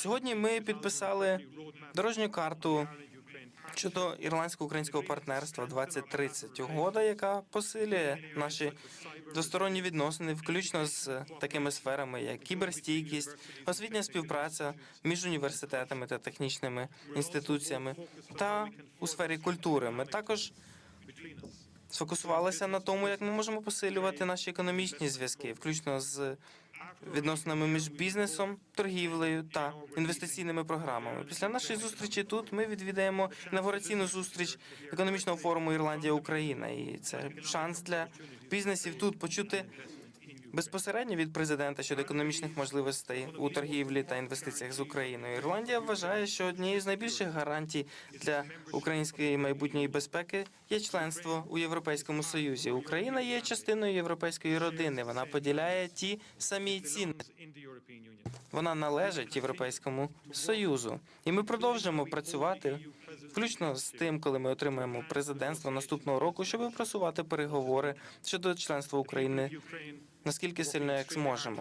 Сьогодні ми підписали дорожню карту щодо ірландсько-українського партнерства 2030. Угода, яка посилює наші двосторонні відносини, включно з такими сферами, як кіберстійкість, освітня співпраця між університетами та технічними інституціями, та у сфері культури. Ми також сфокусувалися на тому, як ми можемо посилювати наші економічні зв'язки, включно з відносинами між бізнесом, торгівлею та інвестиційними програмами. Після нашої зустрічі тут ми відвідаємо інавгураційну зустріч економічного форуму Ірландія Україна, і це шанс для бізнесів тут почути. Безпосередньо від президента щодо економічних можливостей у торгівлі та інвестиціях з Україною Ірландія вважає, що однією з найбільших гарантій для української майбутньої безпеки є членство у Європейському Союзі. Україна є частиною європейської родини. Вона поділяє ті самі цінності. Вона належить Європейському Союзу, і ми продовжимо працювати, включно з тим, коли ми отримаємо президентство наступного року, щоб просувати переговори щодо членства України наскільки сильно як зможемо.